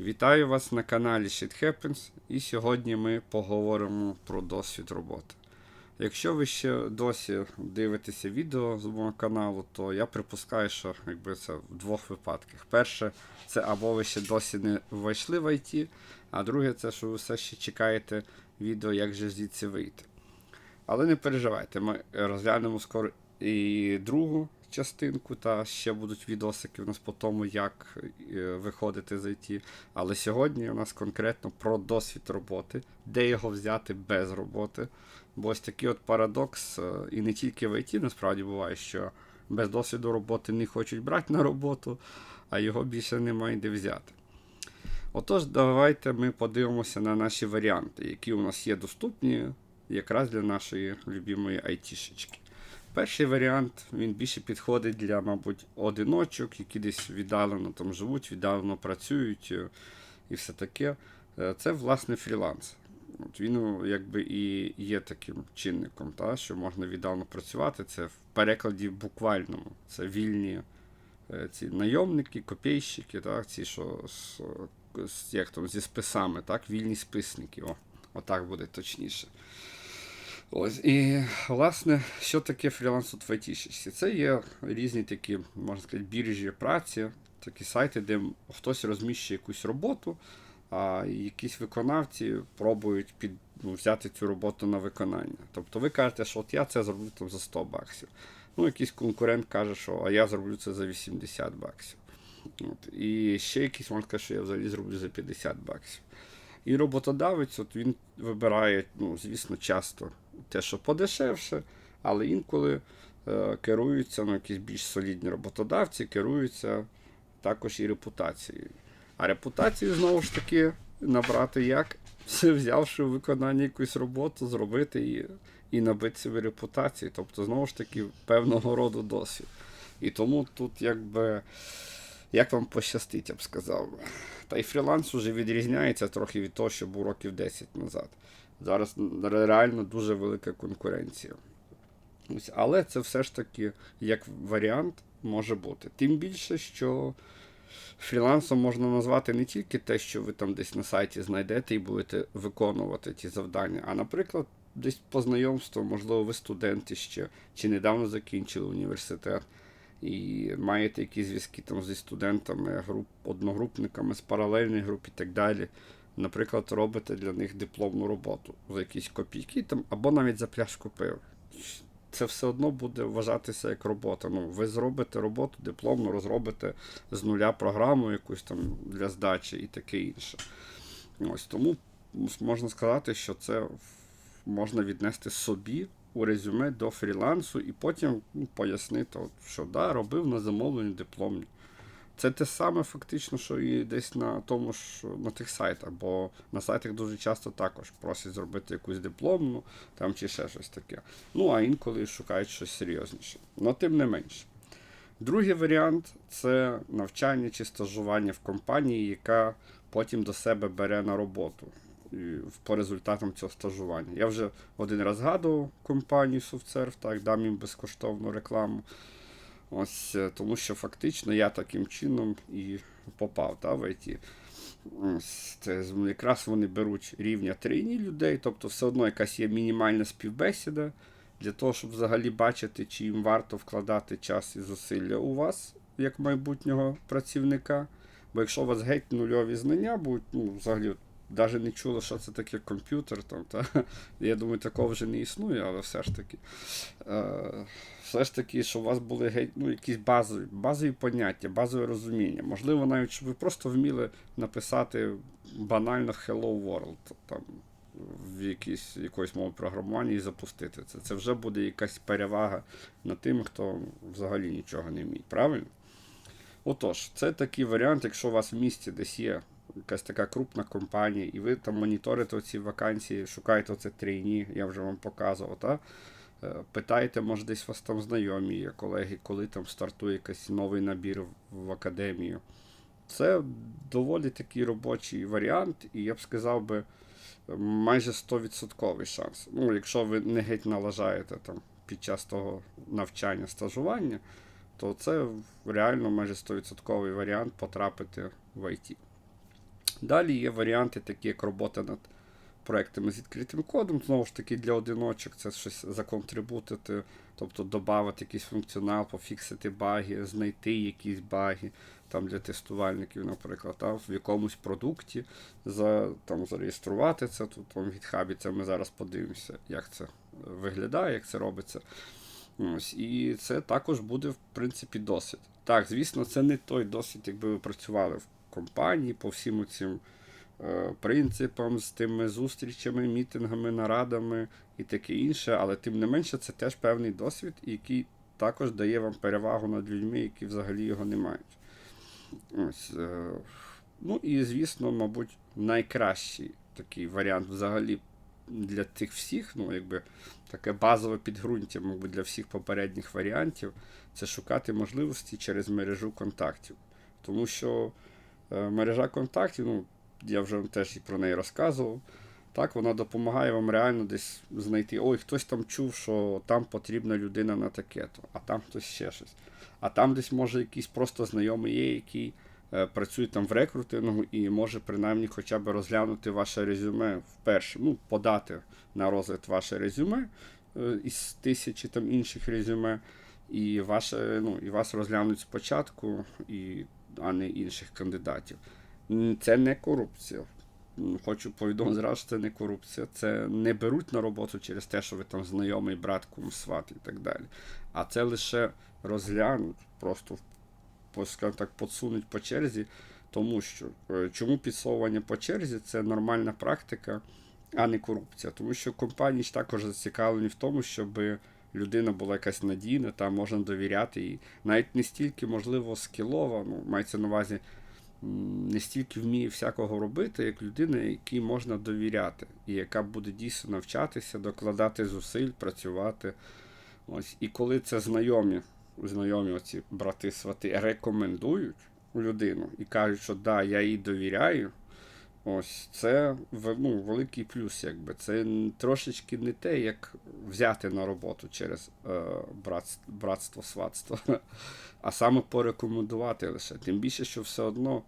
Вітаю вас на каналі Shit Happens і сьогодні ми поговоримо про досвід роботи. Якщо ви ще досі дивитеся відео з мого каналу, то я припускаю, що якби це в двох випадках. Перше, це або ви ще досі не ввійшли в IT, а друге, це що ви все ще чекаєте відео, як же звідси вийти. Але не переживайте, ми розглянемо скоро і другу частинку, та ще будуть відосики у нас по тому, як е, виходити з IT. Але сьогодні у нас конкретно про досвід роботи, де його взяти без роботи. Бо ось такий от парадокс, е, і не тільки в IT насправді буває, що без досвіду роботи не хочуть брати на роботу, а його більше немає де взяти. Отож, давайте ми подивимося на наші варіанти, які у нас є доступні якраз для нашої любимої айтішечки. Перший варіант він більше підходить для, мабуть, одиночок, які десь віддалено там живуть, віддалено працюють е, і все таке. Е, Це, власне, фріланс. От Він ну, якби і є таким чинником, та, що можна віддалено працювати. Це в перекладі буквальному. Це вільні е, ці найомники, копійщики, так, ці, що з, як там, зі списами, так, вільні списники. О, Отак буде точніше. Ось, І, власне, що таке фріланс у айтішечці? Це є різні такі, можна сказати, біржі праці, такі сайти, де хтось розміщує якусь роботу, а якісь виконавці пробують під, ну, взяти цю роботу на виконання. Тобто ви кажете, що от я це зроблю там за 100 баксів. Ну, якийсь конкурент каже, що а я зроблю це за 80 баксів. От. І ще якийсь можна сказати, що я взагалі зроблю за 50 баксів. І роботодавець от він вибирає, ну, звісно, часто те, що подешевше, але інколи е, керуються ну, якісь більш солідні роботодавці, керуються також і репутацією. А репутацію, знову ж таки, набрати як? Все взявши у виконанні якусь роботу, зробити і, і набити собі репутацію. Тобто, знову ж таки, певного роду досвід. І тому тут якби. Як вам пощастить, я б сказав. Та й фріланс уже відрізняється трохи від того, що був років 10 назад. Зараз реально дуже велика конкуренція. Ось, Але це все ж таки як варіант може бути. Тим більше, що фрілансом можна назвати не тільки те, що ви там десь на сайті знайдете і будете виконувати ті завдання, а, наприклад, десь по знайомству, можливо, ви студенти ще чи недавно закінчили університет. І маєте якісь зв'язки там зі студентами, груп, одногрупниками з паралельних груп і так далі наприклад, робите для них дипломну роботу за якісь копійки там, або навіть за пляшку пива. Це все одно буде вважатися як робота. Ну, Ви зробите роботу дипломну, розробите з нуля програму якусь там для здачі і таке інше. Ось Тому можна сказати, що це можна віднести собі у резюме до фрілансу і потім ну, пояснити, що да, робив на замовленні дипломні. Це те саме фактично, що і десь на тому ж на тих сайтах, бо на сайтах дуже часто також просять зробити якусь дипломну там чи ще щось таке. Ну, а інколи шукають щось серйозніше. Но тим не менше. Другий варіант це навчання чи стажування в компанії, яка потім до себе бере на роботу по результатам цього стажування. Я вже один раз згадував компанію SoftServe, так, дам їм безкоштовну рекламу. Ось е, Тому що фактично я таким чином і попав та, в IT. Це, якраз вони беруть рівня трійні людей, тобто все одно якась є мінімальна співбесіда для того, щоб взагалі бачити, чи їм варто вкладати час і зусилля у вас, як майбутнього працівника. Бо якщо у вас геть нульові знання будуть, ну, взагалі навіть не чули, що це таке комп'ютер. там, та? Я думаю, такого вже не існує, але все ж таки. Е, все ж таки, що у вас були ну, якісь базові базові поняття, базове розуміння. Можливо, навіть щоб ви просто вміли написати банально Hello World там, в якійсь, якоїсь мові програмування і запустити це. Це вже буде якась перевага над тим, хто взагалі нічого не вміє. Правильно? Отож, це такий варіант, якщо у вас в місті десь є якась така крупна компанія, і ви там моніторите ці вакансії, шукаєте оце трійні, я вже вам показував. Та? Е, питаєте, може, десь вас там знайомі є колеги, коли там стартує якийсь новий набір в академію. Це доволі такий робочий варіант, і я б сказав би майже 100% шанс. Ну, якщо ви не геть налажаєте там під час того навчання, стажування, то це реально майже 100% варіант потрапити в IT. Далі є варіанти, такі як робота над проектами з відкритим кодом. Знову ж таки, для одиночок це щось законтрибутити, тобто додати якийсь функціонал, пофіксити баги, знайти якісь баги там для тестувальників, наприклад, та, в якомусь продукті за, там, зареєструвати це тут там, в GitHub. Це ми зараз подивимося, як це виглядає, як це робиться. Ось, І це також буде, в принципі, досвід. Так, звісно, це не той досвід, якби ви працювали в компанії по всім цим е, принципам, з тими зустрічами, мітингами, нарадами і таке інше, але тим не менше, це теж певний досвід, який також дає вам перевагу над людьми, які взагалі його не мають. Ось, е, ну і, звісно, мабуть, найкращий такий варіант взагалі для тих всіх, ну, якби таке базове підґрунтя, мабуть, для всіх попередніх варіантів, це шукати можливості через мережу контактів. Тому що мережа контактів, ну, я вже теж і про неї розказував. Так, вона допомагає вам реально десь знайти, ой, хтось там чув, що там потрібна людина на таке-то, а там хтось ще щось. А там десь може якийсь просто знайомий є, який е, працює там в рекрутингу і може принаймні хоча б розглянути ваше резюме вперше, ну, подати на розгляд ваше резюме е, із тисячі там інших резюме, і ваше, ну, і вас розглянуть спочатку, і, а не інших кандидатів. Це не корупція. Хочу повідомити зразу, що це не корупція. Це не беруть на роботу через те, що ви там знайомий брат, кум, сват і так далі. А це лише розглянуть, просто скажімо так, подсунуть по черзі, тому що е, чому підсовування по черзі це нормальна практика, а не корупція. Тому що компанії ж також зацікавлені в тому, щоб людина була якась надійна, та можна довіряти їй. Навіть не стільки, можливо, скілова, ну, мається на увазі, не стільки вміє всякого робити, як людина, якій можна довіряти, і яка буде дійсно навчатися, докладати зусиль, працювати. Ось. І коли це знайомі, знайомі оці брати свати рекомендують людину і кажуть, що да, я їй довіряю. Ось це ну, великий плюс, якби. Це трошечки не те, як взяти на роботу через е, братство, сватство, а саме порекомендувати лише. Тим більше, що все одно,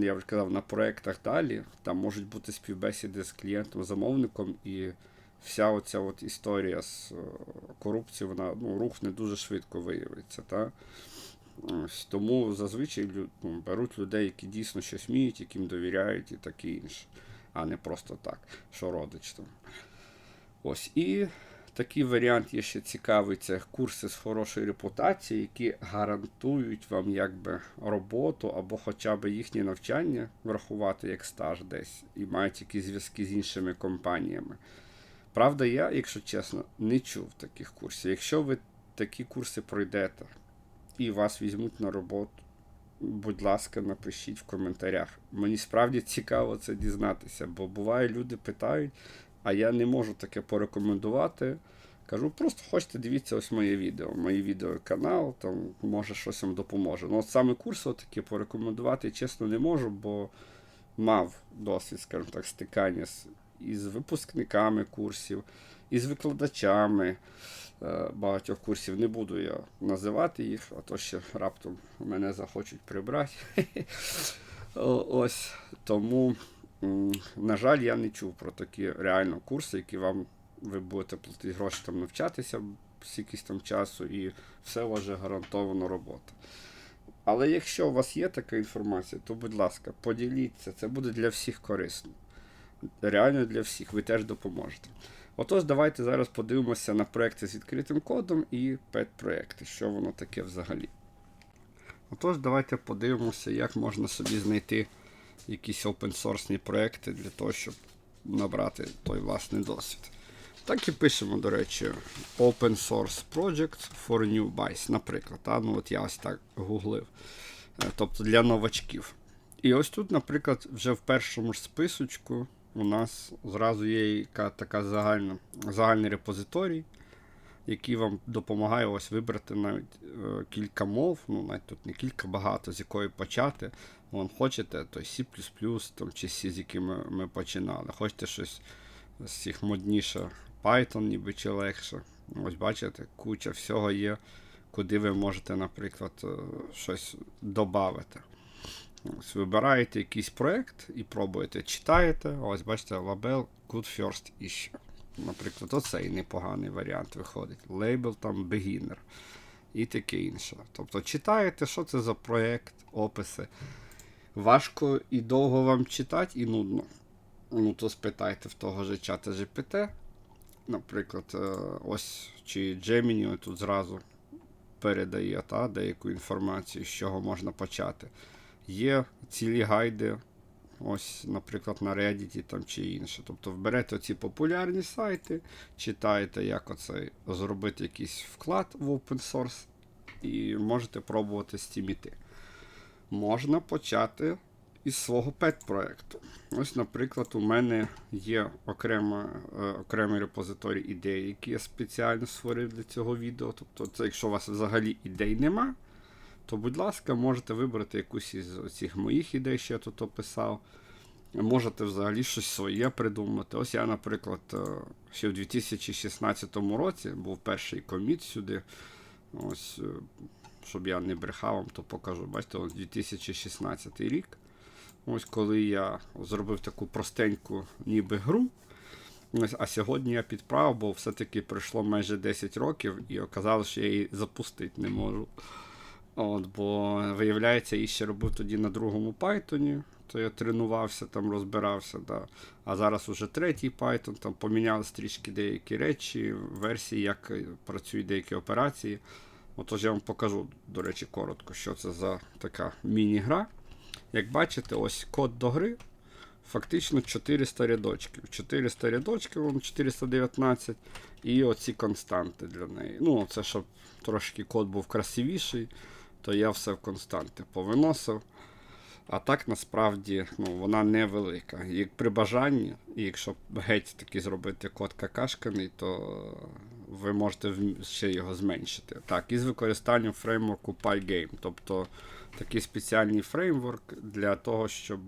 я вже казав, на проєктах далі там можуть бути співбесіди з клієнтом-замовником, і вся оця от історія з е, корупцією, вона ну, рух не дуже швидко виявиться. Та? Ось, тому зазвичай ну, беруть людей, які дійсно щось вміють, яким довіряють і таке інше, а не просто так, що родич там. Ось. І такий варіант є ще цікавий: це курси з хорошою репутацією, які гарантують вам якби роботу або хоча б їхнє навчання врахувати як стаж десь і мають якісь зв'язки з іншими компаніями. Правда, я, якщо чесно, не чув таких курсів. Якщо ви такі курси пройдете і вас візьмуть на роботу, будь ласка, напишіть в коментарях. Мені справді цікаво це дізнатися, бо буває, люди питають, а я не можу таке порекомендувати. Кажу, просто хочете, дивіться ось моє відео, моє відео канал, там може щось вам допоможе. Ну, от саме курси такі порекомендувати, чесно, не можу, бо мав досвід, скажімо так, стикання з, із випускниками курсів, із викладачами е, багатьох курсів. Не буду я називати їх, а то ще раптом мене захочуть прибрати. Ось тому, на жаль, я не чув про такі реально курси, які вам ви будете платити гроші там навчатися якийсь там часу, і все у вас вже гарантовано робота. Але якщо у вас є така інформація, то будь ласка, поділіться, це буде для всіх корисно. Реально для всіх, ви теж допоможете. Отож, давайте зараз подивимося на проекти з відкритим кодом і пет-проекти, що воно таке взагалі. Отож, давайте подивимося, як можна собі знайти якісь open-source проекти для того, щоб набрати той власний досвід. Так і пишемо, до речі, Open Source Project for New Buys, наприклад. Та? Ну, от я ось так гуглив. Е, Тобто для новачків. І ось тут, наприклад, вже в першому списочку у нас зразу є яка така загальна, загальний репозиторій, який вам допомагає ось вибрати навіть е, кілька мов, ну навіть тут не кілька, багато, з якої почати. Вон хочете, то C, там, чи C, з якими ми починали. Хочете щось з цих модніше, Python, ніби чи легше. Ось бачите, куча всього є, куди ви можете, наприклад, е, щось додати. Ось вибираєте якийсь проект і пробуєте. Читаєте. Ось бачите, лабел Good First Issue. Наприклад, оцей непоганий варіант виходить. Лейбл там Beginner і таке інше. Тобто читаєте, що це за проект, описи. Важко і довго вам читати, і нудно. Ну, то спитайте в того же чата GPT. Наприклад, е, ось чи Gemini тут зразу передає та, деяку інформацію, з чого можна почати. Є цілі гайди, ось, наприклад, на Reddit там чи інше. Тобто вберете ці популярні сайти, читаєте, як оце зробити якийсь вклад в open source, і можете пробувати з цим іти. Можна почати із свого пет-проекту. Ось, наприклад, у мене є окрема, е, окремий репозиторій ідей, які я спеціально створив для цього відео. Тобто, це якщо у вас взагалі ідей нема, то, будь ласка, можете вибрати якусь із цих моїх ідей, що я тут описав. Можете взагалі щось своє придумати. Ось я, наприклад, е, ще в 2016 році був перший коміт сюди. Ось, е, щоб я не брехав вам, то покажу. Бачите, ось 2016 рік. Ось коли я зробив таку простеньку ниби гру. А сьогодні я підправив, бо все-таки пройшло майже 10 років і оказалось, що я її запустити не можу. От, Бо, виявляється, я ще робив тоді на другому Python, то я тренувався, там розбирався. Да. А зараз уже третій Python, там помінялись трішки деякі речі, версії, як працюють деякі операції. Отож, я вам покажу, до речі, коротко, що це за така міні-гра. Як бачите, ось код до гри. Фактично 400 рядочків. 400 рядочків, 419, і оці константи для неї. Ну, це щоб трошки код був красивіший, то я все в константи повиносив. А так насправді ну, вона невелика. Як при бажанні, і якщо геть таки зробити код какашканий, то ви можете ще його зменшити. Так, із використанням фреймворку PyGame. Тобто такий спеціальний фреймворк для того, щоб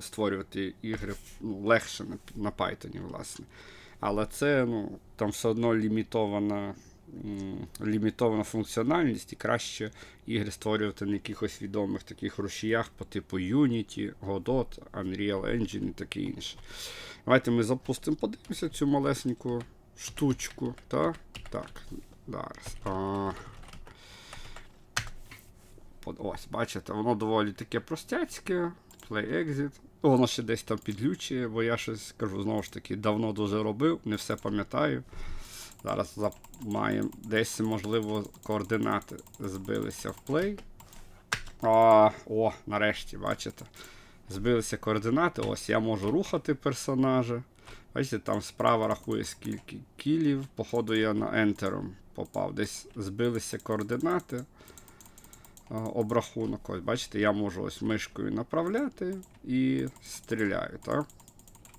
створювати ігри ну, легше на, на Python, власне. Але це ну, там все одно лімітована лімітована функціональність і краще ігри створювати на якихось відомих таких рушіях по типу Unity, Godot, Unreal Engine і таке інше. Давайте ми запустимо, подивимося цю малесеньку штучку. Так, так, зараз. А... Ось, бачите, воно доволі таке простяцьке. Play Exit. Воно ще десь там підлючує, бо я щось кажу, знову ж таки, давно дуже робив, не все пам'ятаю. Зараз маємо десь, можливо, координати збилися в плей. А, О, нарешті, бачите. Збилися координати. Ось я можу рухати персонажа. Бачите, там справа рахує скільки кілів. Походу, я на Enter попав. Десь збилися координати. Обрахунок. Ось, бачите, я можу ось мишкою направляти і стріляю. так?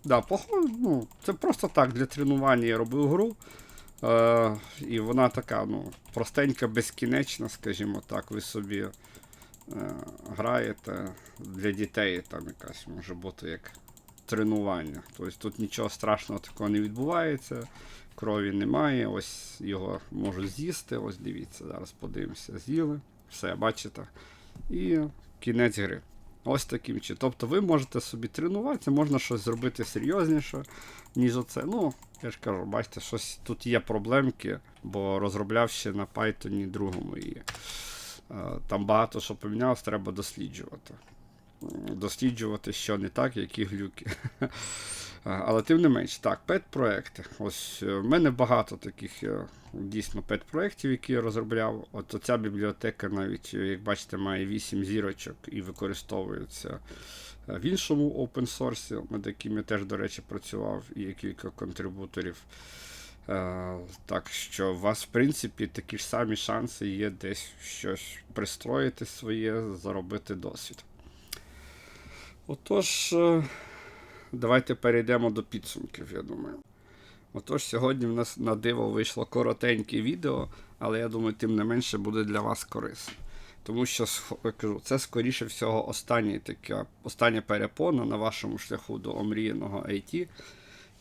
Да, походу, ну, Це просто так для тренування я робив гру. Е, І вона така ну, простенька, безкінечна, скажімо так, ви собі е, граєте для дітей, там якась може бути як тренування. Тобто Тут нічого страшного такого не відбувається, крові немає, ось його можуть з'їсти. Ось дивіться, зараз подивимося, з'їли. Все, бачите. І кінець гри. Ось таким чином. Тобто ви можете собі тренуватися, можна щось зробити серйозніше, ніж оце. Ну, я ж кажу, бачите, щось тут є проблемки, бо розробляв ще на Python другому її. Там багато що помінялось, треба досліджувати. Досліджувати, що не так, які глюки. Але тим не менш, так, пет-проекти. Ось е, в мене багато таких е, дійсно пет-проєктів, які я розробляв. От ця бібліотека навіть, е, як бачите, має 8 зірочок і використовується в іншому open source, над яким я теж, до речі, працював, і є кілька контрибуторів. Так що у вас, в принципі, такі ж самі шанси є десь щось пристроїти своє, заробити досвід. Отож. Давайте перейдемо до підсумків, я думаю. Отож, сьогодні в нас на диво вийшло коротеньке відео, але я думаю, тим не менше буде для вас корисно. Тому що кажу, це, скоріше всього, останнє таке, остання перепона на вашому шляху до омріяного IT.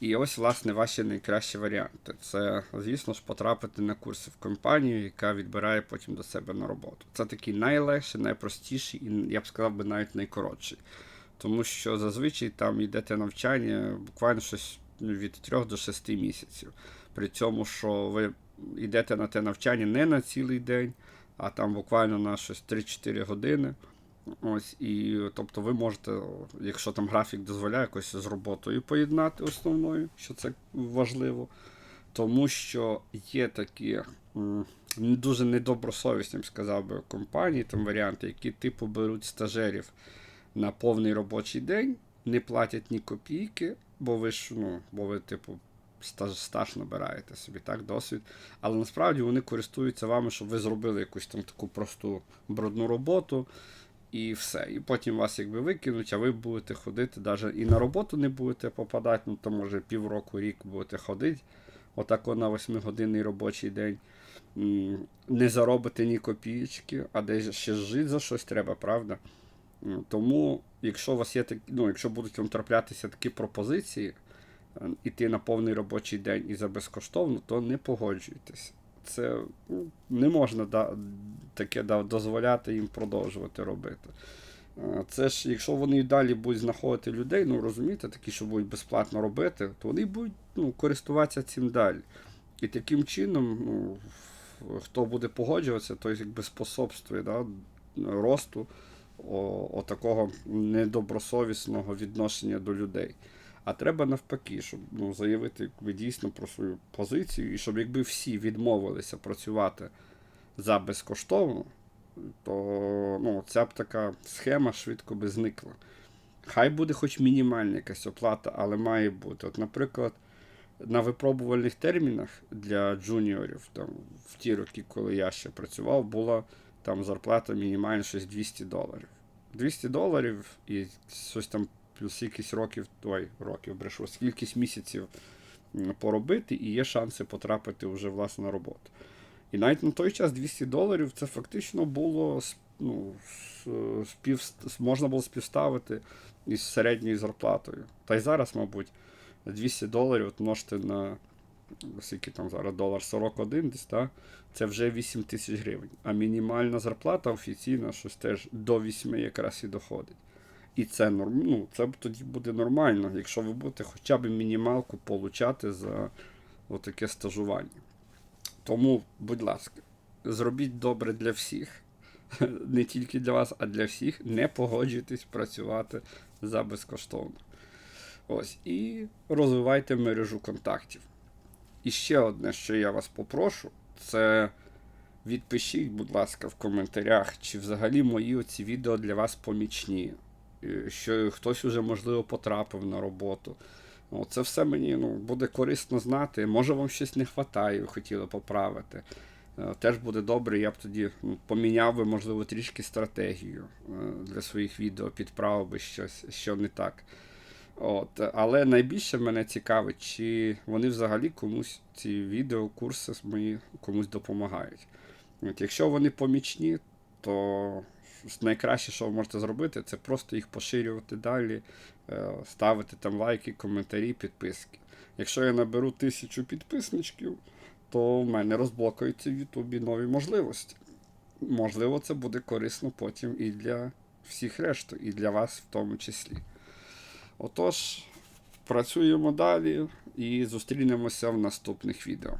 І ось, власне, ваші найкращі варіанти. Це, звісно ж, потрапити на курси в компанію, яка відбирає потім до себе на роботу. Це такий найлегший, найпростіший і, я б сказав би, навіть найкоротший. Тому що зазвичай там йдете навчання буквально щось від 3 до 6 місяців. При цьому, що ви йдете на те навчання не на цілий день, а там буквально на щось 3-4 години. Ось, і тобто ви можете, якщо там графік дозволяє, якось з роботою поєднати основною, що це важливо. Тому що є такі дуже недобросовісні, сказав би, компанії, там варіанти, які типу беруть стажерів на повний робочий день, не платять ні копійки, бо ви ж, ну, бо ви, типу, стаж, стаж набираєте собі, так, досвід. Але насправді вони користуються вами, щоб ви зробили якусь там таку просту брудну роботу. І все. І потім вас якби викинуть, а ви будете ходити, навіть і на роботу не будете попадати, ну то може півроку, рік будете ходити, отако на 8-годинний робочий день. Не заробите ні копійки, а десь ще жити за щось треба, правда? М, Тому, якщо у вас є такі, ну, якщо будуть вам траплятися такі пропозиції, е, іти на повний робочий день і за безкоштовно, то не погоджуйтесь. Це ну, не можна да, таке да, дозволяти їм продовжувати робити. Е, Це ж, якщо вони і далі будуть знаходити людей, ну розумієте, такі, що будуть безплатно робити, то вони будуть ну, користуватися цим далі. І таким чином, ну, хто буде погоджуватися, той якби способствує да, росту о, о такого недобросовісного відношення до людей. А треба навпаки, щоб ну, заявити якби, дійсно про свою позицію, і щоб якби всі відмовилися працювати за безкоштовно, то ну, ця б така схема швидко би зникла. Хай буде хоч мінімальна якась оплата, але має бути. От, наприклад, на випробувальних термінах для джуніорів, там, в ті роки, коли я ще працював, була там зарплата мінімальна щось 200 доларів. 200 доларів і щось там плюс якісь років, ой, років брешу, кількість місяців поробити, і є шанси потрапити вже власне на роботу. І навіть на той час 200 доларів це фактично було ну, спів, можна було співставити із середньою зарплатою. Та й зараз, мабуть, 200 доларів от множте на скільки там зараз долар 41 десь, та? це вже 8 тисяч гривень. А мінімальна зарплата офіційна щось теж до 8 якраз і доходить. І це ну, це тоді буде нормально, якщо ви будете хоча б мінімалку получати за отаке стажування. Тому, будь ласка, зробіть добре для всіх, не тільки для вас, а для всіх. Не погоджуйтесь працювати за безкоштовно. Ось, і розвивайте мережу контактів. І ще одне, що я вас попрошу, це відпишіть, будь ласка, в коментарях, чи взагалі мої оці відео для вас помічні, е, що хтось уже, можливо, потрапив на роботу. Ну, це все мені ну, буде корисно знати. Може, вам щось не вистачає, ви хотіли поправити. Е, Теж буде добре, я б тоді ну, поміняв би, можливо, трішки стратегію е, для своїх відео, підправив би щось, що не так. От, але найбільше мене цікавить, чи вони взагалі комусь ці відео, курси мої комусь допомагають. От, якщо вони помічні, то найкраще, що ви можете зробити, це просто їх поширювати далі, е, ставити там лайки, коментарі, підписки. Якщо я наберу тисячу підписничків, то в мене розблокуються в Ютубі нові можливості. Можливо, це буде корисно потім і для всіх решту, і для вас в тому числі. Отож, працюємо далі і зустрінемося в наступних відео.